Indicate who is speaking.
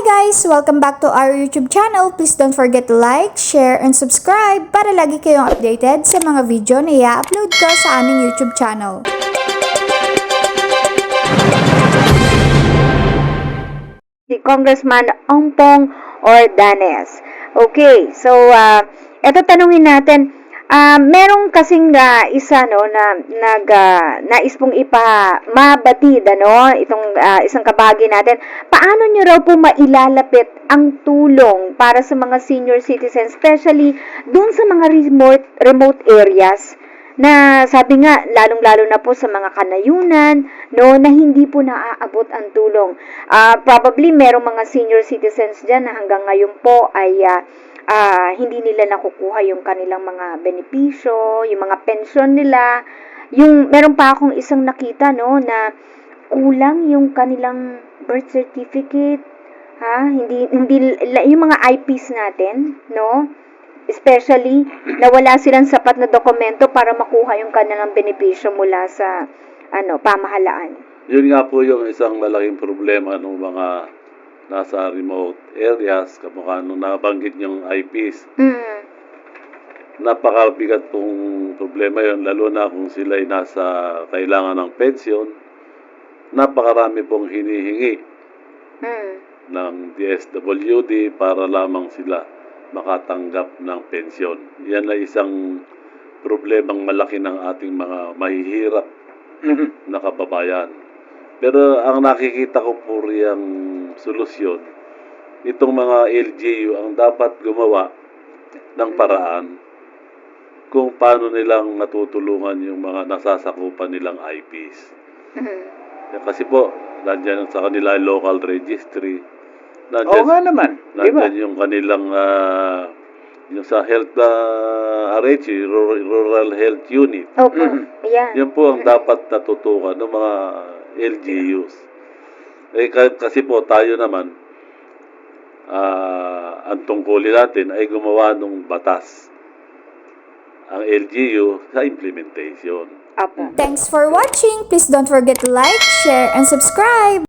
Speaker 1: guys! Welcome back to our YouTube channel. Please don't forget to like, share, and subscribe para lagi kayong updated sa mga video na i-upload ko sa aming YouTube channel.
Speaker 2: si Congressman Ongpong Ordanes. Okay, so uh, eto tanungin natin, ah, merong kasing ah, isa no na nag ah, nais pong ipa mabatid ano itong ah, isang kabahagi natin. Paano niyo raw po mailalapit ang tulong para sa mga senior citizens, especially dun sa mga remote remote areas na sabi nga lalong-lalo na po sa mga kanayunan no na hindi po naaabot ang tulong. Ah, probably merong mga senior citizens diyan na hanggang ngayon po ay ah, ah, hindi nila nakukuha yung kanilang mga benepisyo, yung mga pensyon nila. Yung meron pa akong isang nakita no na kulang yung kanilang birth certificate, ha? Hindi hindi yung mga IPs natin, no? especially na wala silang sapat na dokumento para makuha yung kanilang benepisyo mula sa ano pamahalaan.
Speaker 3: Yun nga po yung isang malaking problema ng mga nasa remote areas, kamukha nung nabanggit yung IPs.
Speaker 2: Mm.
Speaker 3: Napakabigat pong problema yun, lalo na kung sila ay nasa kailangan ng pensyon. Napakarami pong hinihingi
Speaker 2: Mm.
Speaker 3: ng DSWD para lamang sila makatanggap ng pensyon. Yan ay isang problemang malaki ng ating mga mahihirap na kababayan. Pero ang nakikita ko po riyang solusyon, itong mga LGU ang dapat gumawa ng paraan kung paano nilang matutulungan yung mga nasasakupan nilang IPs.
Speaker 2: Mm.
Speaker 3: Eh, Kasi po, nandyan sa kanila local registry,
Speaker 4: Oo
Speaker 3: nandyan,
Speaker 4: nga naman,
Speaker 3: nandyan yung kanilang, ah, yung sa health uh, RHU, Rural, Rural Health Unit.
Speaker 2: Opo. Ayan.
Speaker 3: Yan po ang dapat natutukan ng mga LGUs. Eh, ka- kasi po tayo naman, ah, ang tungkulin natin ay gumawa ng batas ang LGU sa implementation.
Speaker 2: Opo.
Speaker 1: Thanks for watching! Please don't forget to like, share, and subscribe!